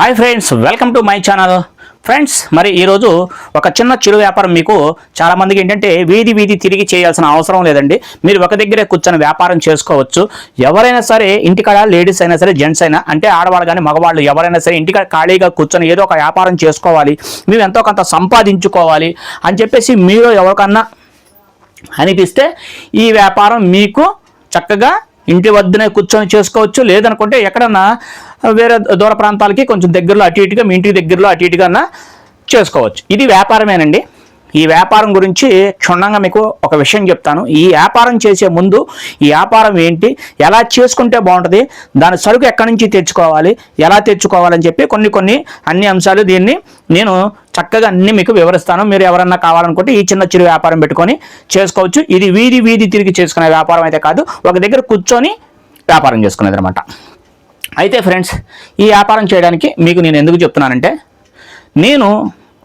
Hi friends welcome to my channel friends మరి ఈరోజు ఒక చిన్న చిరు వ్యాపారం మీకు చాలామందికి ఏంటంటే వీధి వీధి తిరిగి చేయాల్సిన అవసరం లేదండి. మీరు ఒక దగ్గరే కూర్చొని వ్యాపారం చేసుకోవచ్చు. ఎవరైనా సరే ఇంటికాడ లేడీస్ అయినా సరే జెంట్స్ అయినా అంటే ఆడవాళ్ళు కానీ మగవాళ్ళు ఎవరైనా సరే ఇంటికాడ ఖాళీగా కూర్చొని ఏదో ఒక వ్యాపారం చేసుకోవాలి. మేము ఎంతో కొంత సంపాదించుకోవాలి అని చెప్పేసి మీరు ఎవరికన్నా అనిపిస్తే ఈ వ్యాపారం మీకు చక్కగా ఇంటి వద్దనే కూర్చొని చేసుకోవచ్చు. లేదనుకుంటే ఎక్కడన్నా వేరే దూర ప్రాంతాలకి కొంచెం దగ్గరలో అటు ఇటుగా మీ ఇంటికి దగ్గరలో అటు ఇటుగా చేసుకోవచ్చు. ఇది వ్యాపారమేనండి. ఈ వ్యాపారం గురించి క్షుణ్ణంగా మీకు ఒక విషయం చెప్తాను. ఈ వ్యాపారం చేసే ముందు ఈ వ్యాపారం ఏంటి ఎలా చేసుకుంటే బాగుంటుంది దాని సరుకు ఎక్కడి నుంచి తెచ్చుకోవాలి ఎలా తెచ్చుకోవాలని చెప్పి కొన్ని కొన్ని అన్ని అంశాలు దీన్ని నేను చక్కగా అన్ని మీకు వివరిస్తాను. మీరు ఎవరన్నా కావాలనుకుంటే ఈ చిన్న చిరు వ్యాపారం పెట్టుకొని చేసుకోవచ్చు. ఇది వీధి వీధి తిరిగి చేసుకునే వ్యాపారం అయితే కాదు ఒక దగ్గర కూర్చొని వ్యాపారం చేసుకునేది అనమాట అయితే ఫ్రెండ్స్ ఈ వ్యాపారం చేయడానికి మీకు నేను ఎందుకు చెప్తున్నానంటే నేను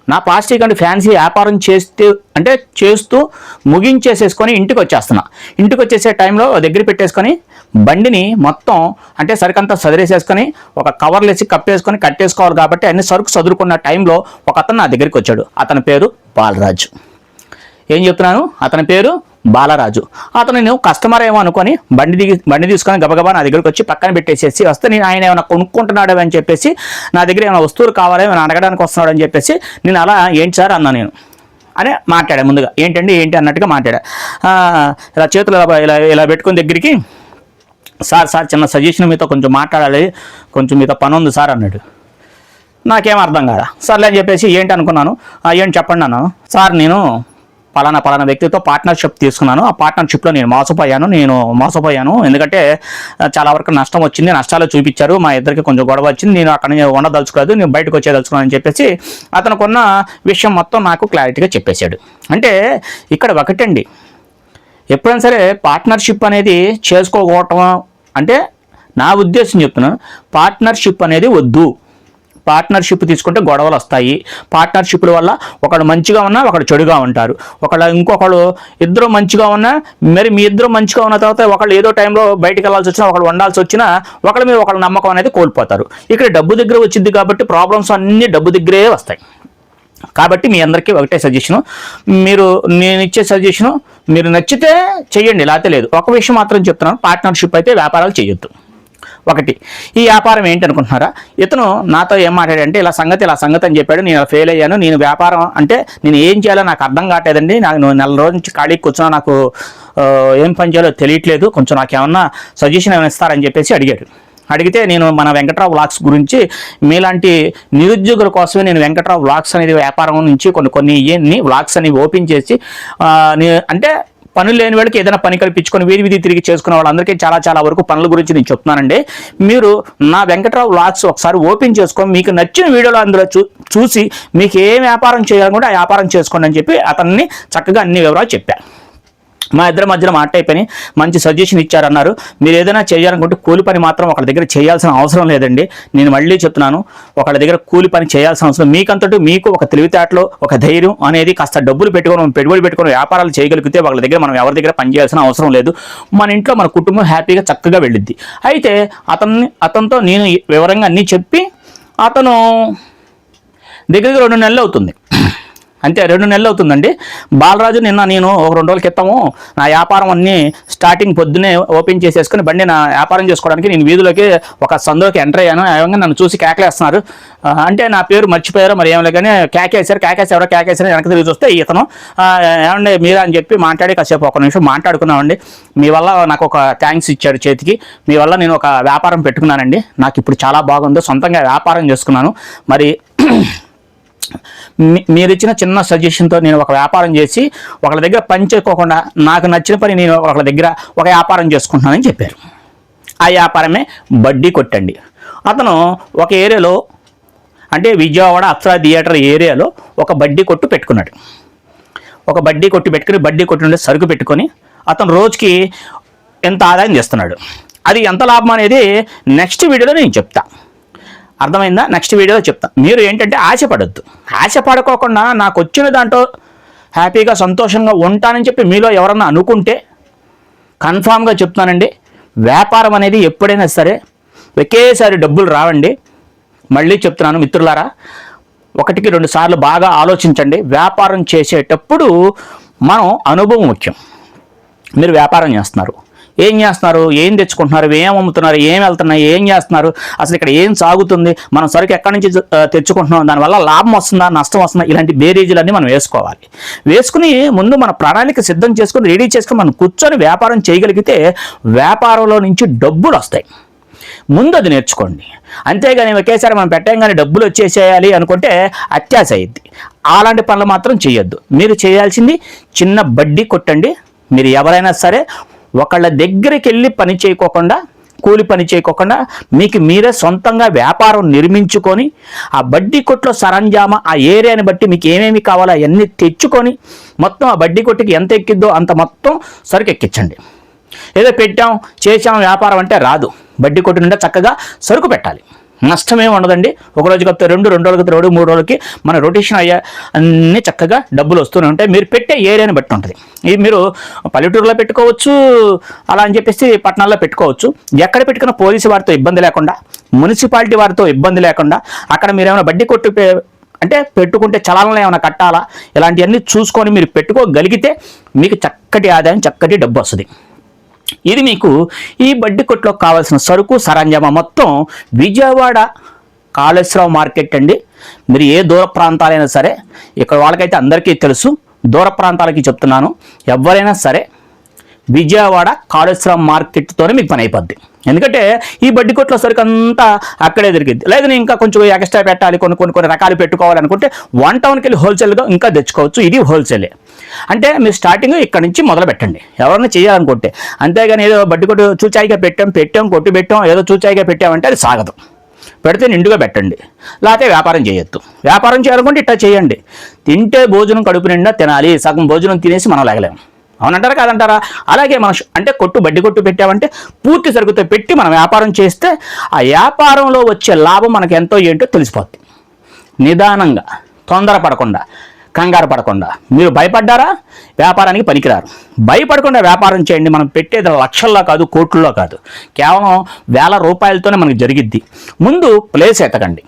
నా ప్లాస్టిక్ అండ్ ఫ్యాన్సీ వ్యాపారం చేస్తూ అంటే చేస్తూ ముగించేసేసుకొని ఇంటికి వచ్చేస్తున్నా ఇంటికి వచ్చేసే టైంలో దగ్గర పెట్టేసుకొని బండిని మొత్తం అంటే సరికంతా సదిరేసేసుకొని ఒక కవర్లు వేసి కప్పేసుకొని కట్టేసుకోవాలి కాబట్టి అన్ని సరుకు చదువుకున్న టైంలో ఒక అతను నా దగ్గరికి వచ్చాడు. అతని పేరు బాలరాజు. ఏం చెప్తున్నాను? అతని పేరు బాలరాజు. అతను నేను కస్టమర్ ఏమో అనుకొని బండి దిగి బండి తీసుకొని గబగబా నా దగ్గరికి వచ్చి పక్కన పెట్టేసేసి వస్తే నేను ఆయన ఏమైనా కొనుక్కుంటున్నాడు అని చెప్పేసి నా దగ్గర ఏమైనా వస్తువులు కావాలి ఏమైనా అడగడానికి వస్తున్నాడు అని చెప్పేసి నేను అలా ఏంటి సార్? అన్నా నేను. అనే మాట్లాడా ముందుగా. ఏంటండి? ఏంటి? అన్నట్టుగా మాట్లాడా. ఇలా చేతులు ఇలా ఇలా పెట్టుకుని దగ్గరికి సార్ సార్ చిన్న సజెషన్ మీతో కొంచెం మాట్లాడాలి. కొంచెం మీతో పని ఉంది సార్ అన్నాడు. నాకేం అర్థం కాదా? సర్లే అని చెప్పేసి ఏంటి అనుకున్నాను? ఏంటి చెప్పండి అన్నాను. సార్ నేను పలానా పలానా వ్యక్తితో పార్ట్నర్షిప్ తీసుకున్నాను. ఆ పార్ట్నర్షిప్లో నేను మోసపోయాను. నేను మోసపోయాను. ఎందుకంటే చాలా వరకు నష్టం వచ్చింది. నష్టాలు చూపించారు. మా ఇద్దరికి కొంచెం గొడవ వచ్చింది. నేను అక్కడ ఉండదలుచుకోలేదు. నేను బయటకు వచ్చేదలుచుకున్నాను అని చెప్పేసి అతనుకున్న విషయం మొత్తం నాకు క్లారిటీగా చెప్పేశాడు. అంటే ఇక్కడ ఒకటండి. ఎప్పుడైనా సరే పార్ట్నర్షిప్ అనేది చేసుకోకపోవటం అంటే నా ఉద్దేశం చెప్తున్నాను. పార్ట్నర్షిప్ అనేది వద్దు. పార్ట్నర్షిప్ తీసుకుంటే గొడవలు వస్తాయి. పార్ట్నర్షిప్ల వల్ల ఒకడు మంచిగా ఉన్నా ఒకడు చెడుగా ఉంటారు. ఒకళ్ళు ఇంకొకడు ఇద్దరు మంచిగా ఉన్నా మరి మీ ఇద్దరు మంచిగా ఉన్న తర్వాత ఒకళ్ళు ఏదో టైంలో బయటికి వెళ్ళాల్సి వచ్చినా ఒకళ్ళు వండాల్సి వచ్చినా ఒకళ్ళ మీద ఒకళ్ళ నమ్మకం అనేది కోల్పోతారు. ఇక్కడ డబ్బు దగ్గర వచ్చింది కాబట్టి ప్రాబ్లమ్స్ అన్నీ డబ్బు దగ్గరే వస్తాయి. కాబట్టి మీ అందరికీ ఒకటే సజెషను. మీరు నేను ఇచ్చే సజెషను మీరు నచ్చితే చెయ్యండి లేకపోతే లేదు. ఒక విషయం మాత్రం చెప్తున్నాను. పార్ట్నర్షిప్ అయితే వ్యాపారాలు చేయొద్దు ఒకటి. ఈ వ్యాపారం ఏంటి అనుకుంటున్నారా ఇతను నాతో ఏం మాట్లాడంటే ఇలా సంగతి ఇలా సంగతి అని చెప్పాడు. నేను ఫెయిల్ అయ్యాను. నేను వ్యాపారం అంటే నేను ఏం చేయాలో నాకు అర్థం కావట్లేదండి. నాకు నెల రోజు నుంచి ఖాళీకి కూర్చున్నా నాకు ఏం పని చేయాలో తెలియట్లేదు. కొంచెం నాకు ఏమన్నా సజెషన్ ఏమైనా ఇస్తారని చెప్పేసి అడిగాడు. అడిగితే నేను మన వెంకట్రావు వ్లాగ్స్ గురించి మీలాంటి నిరుద్యోగుల కోసమే నేను వెంకట్రావు వ్లాగ్స్ అనేది వ్యాపారం నుంచి కొన్ని కొన్ని ఇవన్నీ వ్లాగ్స్ అనేవి ఓపెన్ చేసి అంటే పనులు లేని వాళ్ళకి ఏదైనా పని కల్పించుకొని వీధి వీధి తిరిగి చేసుకునే వాళ్ళందరికీ చాలా చాలా వరకు పనుల గురించి నేను చెప్తున్నానండి. మీరు నా వెంకట్రావు వ్లాగ్స్ ఒకసారి ఓపెన్ చేసుకొని మీకు నచ్చిన వీడియోలు అందులో చూ చూసి మీకు ఏ వ్యాపారం చేయాలనుకుంటే ఆ వ్యాపారం చేసుకోండి అని చెప్పి అతన్ని చక్కగా అన్ని వివరాలు చెప్పాను మా ఇద్దరి మధ్యన మాట అయిపోయి మంచి సజెషన్ ఇచ్చారన్నారు. మీరు ఏదైనా చేయాలనుకుంటే కూలి పని మాత్రం ఒకళ్ళ దగ్గర చేయాల్సిన అవసరం లేదండి. నేను మళ్ళీ చెప్తున్నాను ఒకళ్ళ దగ్గర కూలి పని చేయాల్సిన అవసరం మీకంతటి మీకు ఒక తెలివితేటలో ఒక ధైర్యం అనేది కాస్త డబ్బులు పెట్టుకొని మనం పెట్టుబడి పెట్టుకొని వ్యాపారాలు చేయగలిగితే వాళ్ళ దగ్గర మనం ఎవరి దగ్గర పని చేయాల్సిన అవసరం లేదు. మన ఇంట్లో మన కుటుంబం హ్యాపీగా చక్కగా వెళ్ళిద్ది. అయితే అతన్ని అతనితో నేను వివరంగా అన్నీ చెప్పి అతను దగ్గరికి రెండు నెలలు అవుతుంది. అంతే రెండు నెలలు అవుతుందండి. బాలరాజు నిన్న నేను ఒక రెండు రోజుల క్రితము నా వ్యాపారం అన్ని స్టార్టింగ్ పొద్దునే ఓపెన్ చేసేసుకుని బండి నా వ్యాపారం చేసుకోవడానికి నేను వీధిలోకి ఒక సందులోకి ఎంటర్ అయ్యాను. ఏమంగా నన్ను చూసి కేకలేస్తున్నారు. అంటే నా పేరు మర్చిపోయారో మరి ఏమలే కానీ కేకేశారు కేకేసి ఎవరో కేకేసారు వెనక తిరిగి చూస్తే ఇతను ఏమండి మీరా అని చెప్పి మాట్లాడి కాసేపు ఒక నిమిషం మాట్లాడుకున్నామండి. మీ వల్ల నాకు ఒక థ్యాంక్స్ ఇచ్చాడు చేతికి. మీ వల్ల నేను ఒక వ్యాపారం పెట్టుకున్నానండి. నాకు ఇప్పుడు చాలా బాగుంది. సొంతంగా వ్యాపారం చేసుకున్నాను. మరి మీరు ఇచ్చిన చిన్న సజెషన్తో నేను ఒక వ్యాపారం చేసి ఒకళ్ళ దగ్గర పని చేసుకోకుండా నాకు నచ్చిన పని నేను ఒకళ్ళ దగ్గర ఒక వ్యాపారం చేసుకుంటున్నానని చెప్పారు. ఆ వ్యాపారమే బడ్డీ కొట్టండి. అతను ఒక ఏరియాలో అంటే విజయవాడ అప్సరా థియేటర్ ఏరియాలో ఒక బడ్డీ కొట్టు పెట్టుకున్నాడు. ఒక బడ్డీ కొట్టు పెట్టుకుని బడ్డీ కొట్టు నుండి సరుకు పెట్టుకొని అతను రోజుకి ఎంత ఆదాయం చేస్తున్నాడు అది ఎంత లాభం అనేది నెక్స్ట్ వీడియోలో నేను చెప్తా. అర్థమైందా? నెక్స్ట్ వీడియోలో చెప్తాను మీరు ఏంటంటే ఆశపడద్దు. ఆశపడుకోకుండా నాకు వచ్చిన దాంట్లో హ్యాపీగా సంతోషంగా ఉంటానని చెప్పి మీలో ఎవరన్నా అనుకుంటే కన్ఫామ్గా చెప్తానండి వ్యాపారం అనేది ఎప్పుడైనా సరే ఒకేసారి డబ్బులు రావండి. మళ్ళీ చెప్తున్నాను మిత్రులారా ఒకటికి రెండు సార్లు బాగా ఆలోచించండి. వ్యాపారం చేసేటప్పుడు మనం అనుభవం ముఖ్యం. మీరు వ్యాపారం చేస్తున్నారు. ఏం చేస్తున్నారు? ఏం తెచ్చుకుంటున్నారు? ఏం అమ్ముతున్నారు? ఏం వెళ్తున్నారు ఏం చేస్తున్నారు? అసలు ఇక్కడ ఏం సాగుతుంది? మనం సరుకు ఎక్కడి నుంచి తెచ్చుకుంటున్నాం? దానివల్ల లాభం వస్తుందా? నష్టం వస్తుందా? ఇలాంటి బేరీజులన్నీ మనం వేసుకోవాలి. వేసుకుని ముందు మన ప్రణాళిక సిద్ధం చేసుకుని రెడీ చేసుకుని మనం కూర్చొని వ్యాపారం చేయగలిగితే వ్యాపారంలో నుంచి డబ్బులు వస్తాయి. ముందు అది నేర్చుకోండి. అంతేగాని ఒకేసారి మనం పెట్టాం కానీ డబ్బులు వచ్చేసేయాలి అనుకుంటే అత్యాశ అయ్యిద్ది. అలాంటి పనులు మాత్రం చేయొద్దు. మీరు చేయాల్సింది చిన్న బడ్డీ కొట్టండి. మీరు ఎవరైనా సరే ఒకళ్ళ దగ్గరికి వెళ్ళి పని చేయకోకుండా కూలి పని చేయకోకుండా మీకు మీరే సొంతంగా వ్యాపారం నిర్మించుకొని ఆ బడ్డీ కొట్లో సరంజామా ఆ ఏరియాని బట్టి మీకు ఏమేమి కావాలో అవన్నీ తెచ్చుకొని మొత్తం ఆ బడ్డీ కొట్టుకి ఎంత ఎక్కిద్దో అంత మొత్తం సరుకు ఎక్కించండి. ఏదో పెట్టాం చేసాం వ్యాపారం అంటే రాదు. బడ్డీ కొట్టు నిండా చక్కగా సరుకు పెట్టాలి. నష్టమే ఉండదండి. ఒక రోజుకి వస్తే రెండు రెండు రోజులకి రెండు మూడు రోజులకి మన రొటేషన్ అయ్యే అన్నీ చక్కగా డబ్బులు వస్తూనే ఉంటాయి. మీరు పెట్టే ఏరియాని బట్టి ఉంటుంది. ఇది మీరు పల్లెటూరులో పెట్టుకోవచ్చు అలా అని చెప్పేసి పట్టణాల్లో పెట్టుకోవచ్చు. ఎక్కడ పెట్టుకున్న పోలీసు వారితో ఇబ్బంది లేకుండా మున్సిపాలిటీ వారితో ఇబ్బంది లేకుండా అక్కడ మీరు ఏమైనా బడ్డీ కొట్టు అంటే పెట్టుకుంటే చలాలను ఏమైనా కట్టాలా? ఇలాంటివన్నీ చూసుకొని మీరు పెట్టుకోగలిగితే మీకు చక్కటి ఆదాయం చక్కటి డబ్బు వస్తుంది. ఇది మీకు ఈ బడ్డీ కొట్లో కావాల్సిన సరుకు సరంజామా మొత్తం విజయవాడ కాళేశ్వరం మార్కెట్ అండి. మీరు ఏ దూర ప్రాంతాలైనా సరే ఇక్కడ వాళ్ళకైతే అందరికీ తెలుసు దూర ప్రాంతాలకి చెప్తున్నాను. ఎవరైనా సరే విజయవాడ కాళేశ్వరం మార్కెట్తోనే మీకు పని అయిపోద్ది. ఎందుకంటే ఈ బడ్డీ కొట్ల సరుకు అంతా అక్కడే దొరికింది. లేదు నేను ఇంకా కొంచెం ఎక్స్ట్రా పెట్టాలి కొన్ని కొన్ని కొన్ని రకాలు పెట్టుకోవాలనుకుంటే వన్ టౌన్కి వెళ్ళి హోల్సేల్గా ఇంకా తెచ్చుకోవచ్చు. ఇది హోల్సేలే. అంటే మీరు స్టార్టింగ్ ఇక్కడ నుంచి మొదలు పెట్టండి. ఎవరైనా చేయాలనుకుంటే. అంతేగాని ఏదో బడ్డీ కొట్టు చూచాయిగా పెట్టాం పెట్టాం కొట్టు పెట్టాం ఏదో చూచాయిగా పెట్టామంటే అది సాగదు. పెడితే నిండుగా పెట్టండి. లేకపోతే వ్యాపారం చేయొద్దు. వ్యాపారం చేయాలనుకుంటే ఇట్లా చేయండి. తింటే భోజనం కడుపు నిండా తినాలి. సగం భోజనం తినేసి మనం లేగలేము అవునంటారా కాదంటారా? అలాగే మనం అంటే కొట్టు బడ్డీ కొట్టు పెట్టామంటే పూర్తి సరుకుతో పెట్టి మనం వ్యాపారం చేస్తే ఆ వ్యాపారంలో వచ్చే లాభం మనకు ఎంతో ఏంటో తెలిసిపోద్ది. నిదానంగా తొందరపడకుండా కంగారు పడకుండా. మీరు భయపడ్డారా? వ్యాపారానికి పనికిరారు. భయపడకుండా వ్యాపారం చేయండి. మనం పెట్టేది లక్షల్లో కాదు కోట్లలో కాదు. కేవలం వేల రూపాయలతోనే మనకు జరిగిద్ది. ముందు ప్లేస్ ఎతకండి.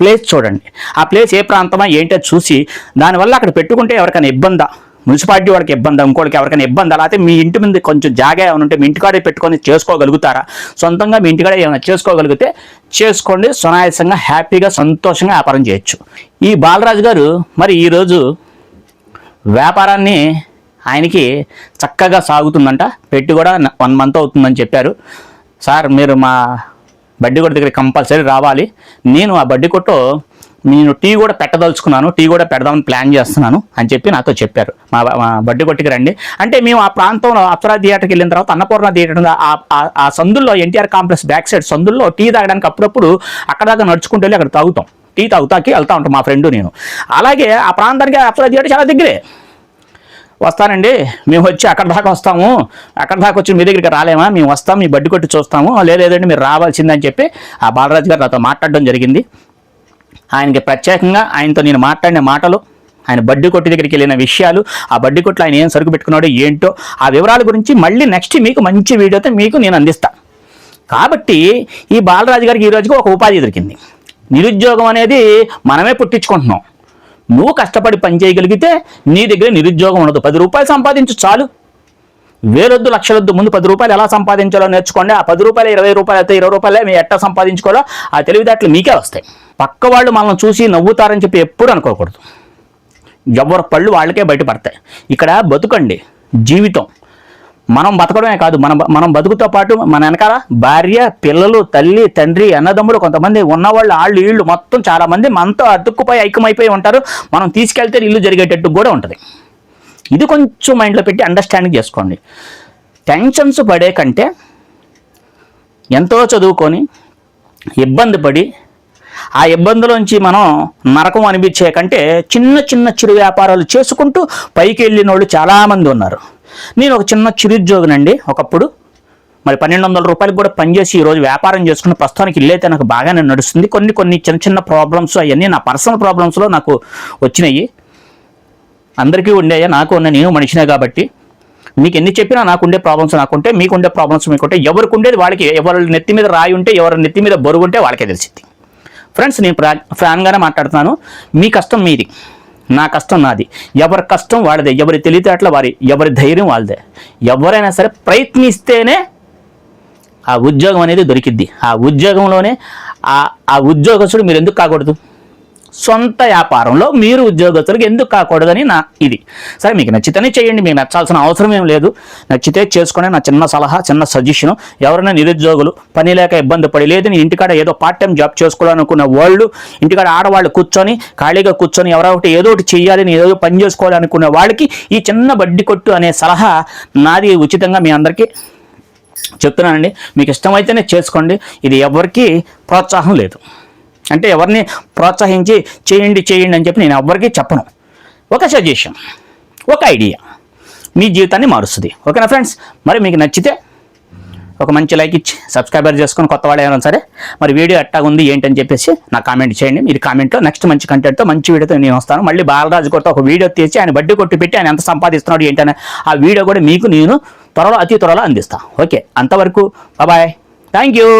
ప్లేస్ చూడండి. ఆ ప్లేస్ ఏ ప్రాంతమా ఏంటో చూసి దానివల్ల అక్కడ పెట్టుకుంటే ఎవరికైనా ఇబ్బందా? మున్సిపాలిటీ వాళ్ళకి ఇబ్బంది ఇంకోటికి ఎవరికైనా ఇబ్బంది అలాగే మీ ఇంటి ముందు కొంచెం జాగా ఏమైనా ఉంటే మీ ఇంటికాడే పెట్టుకొని చేసుకోగలుగుతారా? సొంతంగా మీ ఇంటికాడే ఏమైనా చేసుకోగలిగితే చేసుకోండి సునాయాసంగా హ్యాపీగా సంతోషంగా వ్యాపారం చేయొచ్చు. ఈ బాలరాజు గారు మరి ఈరోజు వ్యాపారాన్ని ఆయనకి చక్కగా సాగుతుందంట. పెట్టి కూడా వన్ మంత్ అవుతుందని చెప్పారు. సార్ మీరు మా బడ్డీ కొట్టు దగ్గర కంపల్సరీ రావాలి. నేను ఆ బడ్డీ కొట్టు నేను టీ కూడా పెట్టదలుచుకున్నాను టీ కూడా పెడదామని ప్లాన్ చేస్తున్నాను అని చెప్పి నాతో చెప్పారు. మా బడ్డీ కొట్టుకి రండి. అంటే మేము ఆ ప్రాంతంలో అప్సరా థియేటర్కి వెళ్ళిన తర్వాత అన్నపూర్ణ థియేటర్ ఆ- ఆ- ఆ సందుల్లో ఎన్టీఆర్ కాంప్లెక్స్ బ్యాక్ సైడ్ సందుల్లో టీ తాగడానికి అప్పుడప్పుడు అక్కడ దాకా నడుచుకుంటూ వెళ్ళి అక్కడ తాగుతాం. టీ తాగుతాకి వెళ్తా ఉంటాం మా ఫ్రెండ్ నేను. అలాగే ఆ ప్రాంతానికి అప్సరా థియేటర్ చాలా దగ్గరే. వస్తానండి. మేము వచ్చి అక్కడ దాకా వస్తాము. అక్కడ దాకా వచ్చి మీ దగ్గరికి రాలేమా? మేము వస్తాం మీ బడ్డి కొట్టి చూస్తాము. లేదండి మీరు రావాల్సిందని చెప్పి ఆ బాలరాజు గారు నాతో మాట్లాడడం జరిగింది. ఆయనకి ప్రత్యేకంగా ఆయనతో నేను మాట్లాడిన మాటలు ఆయన బడ్డీ కొట్టు దగ్గరికి వెళ్ళిన విషయాలు ఆ బడ్డీ కొట్లు ఆయన ఏం సరుకు పెట్టుకున్నాడో ఏంటో ఆ వివరాల గురించి మళ్ళీ నెక్స్ట్ మీకు మంచి వీడియోతో మీకు నేను అందిస్తాను కాబట్టి ఈ బాలరాజు గారికి ఈ రోజుకి ఒక ఉపాధి దొరికింది. నిరుద్యోగం అనేది మనమే పుట్టించుకుంటున్నాం. నువ్వు కష్టపడి పని చేయగలిగితే నీ దగ్గర నిరుద్యోగం ఉండదు. పది రూపాయలు సంపాదించు చాలు. వేలొద్దు లక్షలొద్దు ముందు పది రూపాయలు ఎలా సంపాదించాలో నేర్చుకోండి. ఆ పది రూపాయలు ఇరవై రూపాయలు అయితే ఇరవై రూపాయలే మీ ఎట్టా సంపాదించుకోవాలో ఆ తెలివితేటలు మీకే వస్తాయి. పక్క వాళ్ళు మనల్ని చూసి నవ్వుతారని చెప్పి ఎప్పుడు అనుకోకూడదు. ఎవరి పళ్ళు వాళ్ళకే బయటపడతాయి. ఇక్కడ బతుకండి జీవితం. మనం బతకడమే కాదు మన మనం బతుకుతో పాటు మన వెనకాల భార్య పిల్లలు తల్లి తండ్రి అన్నదమ్ములు కొంతమంది ఉన్నవాళ్ళు వాళ్ళు వీళ్ళు మొత్తం చాలామంది మనతో అతుక్కుపోయి ఐక్యమైపోయి ఉంటారు. మనం తీసుకెళ్తే ఇల్లు జరిగేటట్టు కూడా ఉంటుంది. ఇది కొంచెం మైండ్లో పెట్టి అండర్స్టాండింగ్ చేసుకోండి. టెన్షన్స్ పడే కంటే ఎంతో చదువుకొని ఇబ్బంది పడి ఆ ఇబ్బందులోంచి మనం నరకం అనిపించే కంటే చిన్న చిన్న చిరు వ్యాపారాలు చేసుకుంటూ పైకి వెళ్ళిన వాళ్ళు చాలామంది ఉన్నారు. నేను ఒక చిన్న చిరుద్యోగినండి. ఒకప్పుడు మరి పన్నెండు వందల రూపాయలకు కూడా పనిచేసి ఈరోజు వ్యాపారం చేసుకున్న ప్రస్తుతానికి ఇల్లైతే నాకు బాగానే నడుస్తుంది. కొన్ని కొన్ని చిన్న చిన్న ప్రాబ్లమ్స్ అవన్నీ నా పర్సనల్ ప్రాబ్లమ్స్లో నాకు వచ్చినాయి. అందరికీ ఉండేయా నాకు ఉన్న నేను మనిషినే కాబట్టి మీకు ఎన్ని చెప్పినా నాకు ఉండే ప్రాబ్లమ్స్ నాకుంటే మీకు ఉండే ప్రాబ్లమ్స్ మీకుంటే ఎవరికి ఉండేది వాళ్ళకి ఎవరి నెత్తి మీద రాయి ఉంటే ఎవరి నెత్తి మీద బరువు ఉంటే వాళ్ళకే తెలిసింది ఫ్రెండ్స్ నేను ప్రా ఫ్యాన్గానే మాట్లాడుతున్నాను. మీ కష్టం మీది నా కష్టం నాది. ఎవరి కష్టం వాడిదే ఎవరి తెలివితేటలు వారి ఎవరి ధైర్యం వాళ్ళదే. ఎవరైనా సరే ప్రయత్నిస్తేనే ఆ ఉద్యోగం అనేది దొరికిద్ది. ఆ ఉద్యోగంలోనే ఆ ఆ ఉద్యోగస్తుడు మీరు ఎందుకు కాకూడదు? సొంత వ్యాపారంలో మీరు ఉద్యోగస్తులకు ఎందుకు కాకూడదని నా ఇది. సరే మీకు నచ్చితేనే చేయండి మీకు నచ్చాల్సిన అవసరం ఏం లేదు. నచ్చితే చేసుకునే నా చిన్న సలహా చిన్న సజెషన్ ఎవరైనా నిరుద్యోగులు పని లేక ఇబ్బంది పడి లేదు నేను ఇంటికాడ ఏదో పార్ట్ టైం జాబ్ చేసుకోవాలనుకున్న వాళ్ళు ఇంటికాడ ఆడవాళ్ళు కూర్చొని ఖాళీగా కూర్చొని ఎవరో ఒకటి ఏదో ఒకటి చేయాలి నేను ఏదో పని చేసుకోవాలనుకునే వాళ్ళకి ఈ చిన్న బడ్డీ కొట్టు అనే సలహా నాది ఉచితంగా మీ అందరికీ చెప్తున్నానండి. మీకు ఇష్టమైతేనే చేసుకోండి. ఇది ఎవరికీ ప్రోత్సాహం లేదు. అంటే ఎవరిని ప్రోత్సహించి చేయండి చేయండి అని చెప్పి నేను ఎవరికి చెప్పను. ఒక సజెషన్ ఒక ఐడియా మీ జీవితాన్ని మారుస్తుంది. ఓకేనా ఫ్రెండ్స్ మరి మీకు నచ్చితే ఒక మంచి లైక్ ఇచ్చి సబ్స్క్రైబర్ చేసుకొని కొత్త వాళ్ళు ఏమైనా సరే మరి వీడియో ఎట్టా ఉంది ఏంటని చెప్పేసి నాకు కామెంట్ చేయండి. మీరు కామెంట్లో నెక్స్ట్ మంచి కంటెంట్తో మంచి వీడియోతో నేను వస్తాను. మళ్ళీ బాలరాజు కొట్ట ఒక వీడియో తీసి ఆయన బడ్డీ కొట్టి పెట్టి ఆయన ఎంత సంపాదిస్తున్నాడు ఏంటనే ఆ వీడియో కూడా మీకు నేను త్వరలో అతి త్వరలో అందిస్తాను ఓకే అంతవరకు బాయ్ థ్యాంక్ యూ